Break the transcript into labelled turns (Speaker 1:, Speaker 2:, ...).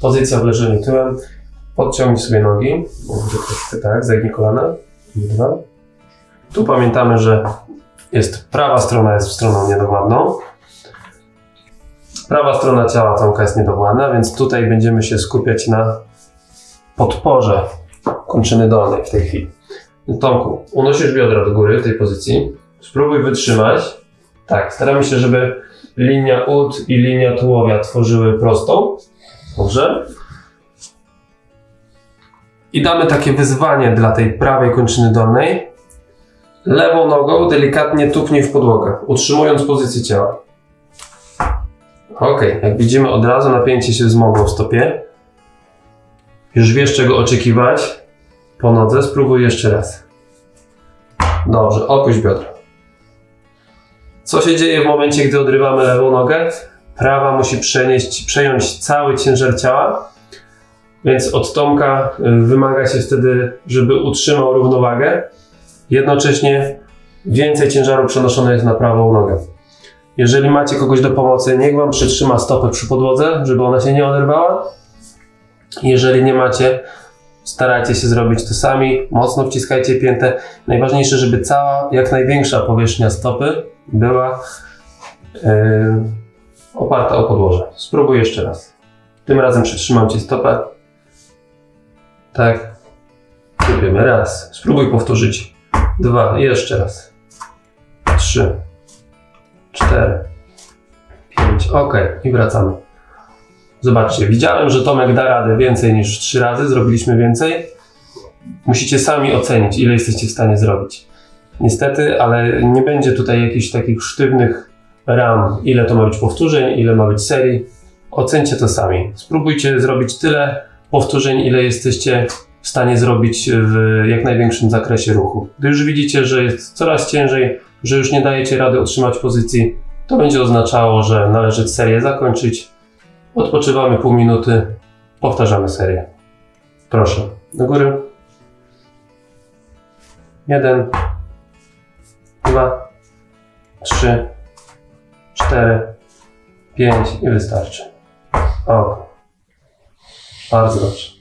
Speaker 1: Pozycja w leżeniu tyłem. Podciągnij sobie nogi. Tak, zagnij kolana. Dwa. Tu pamiętamy, że jest prawa strona jest stroną niedowładną. Prawa strona ciała Tomka jest niedowładna, więc tutaj będziemy się skupiać na podporze kończyny dolnej w tej chwili. Tomku, unosisz biodra do góry w tej pozycji. Spróbuj wytrzymać. Tak, staramy się, żeby linia ud i linia tułowia tworzyły prostą. Dobrze. I damy takie wyzwanie dla tej prawej kończyny dolnej. Lewą nogą delikatnie tupnij w podłogę, utrzymując pozycję ciała. Ok, jak widzimy od razu napięcie się wzmogło w stopie. Już wiesz czego oczekiwać po nodze, spróbuj jeszcze raz. Dobrze, opuść biodra. Co się dzieje w momencie, gdy odrywamy lewą nogę? Prawa musi przenieść, przejąć cały ciężar ciała, więc od Tomka y, wymaga się wtedy, żeby utrzymał równowagę. Jednocześnie więcej ciężaru przenoszone jest na prawą nogę. Jeżeli macie kogoś do pomocy, niech Wam przytrzyma stopę przy podłodze, żeby ona się nie oderwała. Jeżeli nie macie, starajcie się zrobić to sami, mocno wciskajcie piętę. Najważniejsze, żeby cała, jak największa powierzchnia stopy była yy, oparta o podłoże. Spróbuj jeszcze raz. Tym razem przytrzymam Ci stopę. Tak. Kupiemy raz. Spróbuj powtórzyć. Dwa. Jeszcze raz. Trzy. Cztery. Pięć. Ok. I wracamy. Zobaczcie, widziałem, że Tomek da radę więcej niż trzy razy, zrobiliśmy więcej. Musicie sami ocenić, ile jesteście w stanie zrobić. Niestety, ale nie będzie tutaj jakichś takich sztywnych ram, ile to ma być powtórzeń, ile ma być serii. Ocencie to sami. Spróbujcie zrobić tyle powtórzeń, ile jesteście w stanie zrobić w jak największym zakresie ruchu. Gdy już widzicie, że jest coraz ciężej, że już nie dajecie rady utrzymać pozycji, to będzie oznaczało, że należy serię zakończyć. Odpoczywamy pół minuty, powtarzamy serię. Proszę, do góry. Jeden, 4, 5 i wystarczy. Ok. Bardzo dobrze.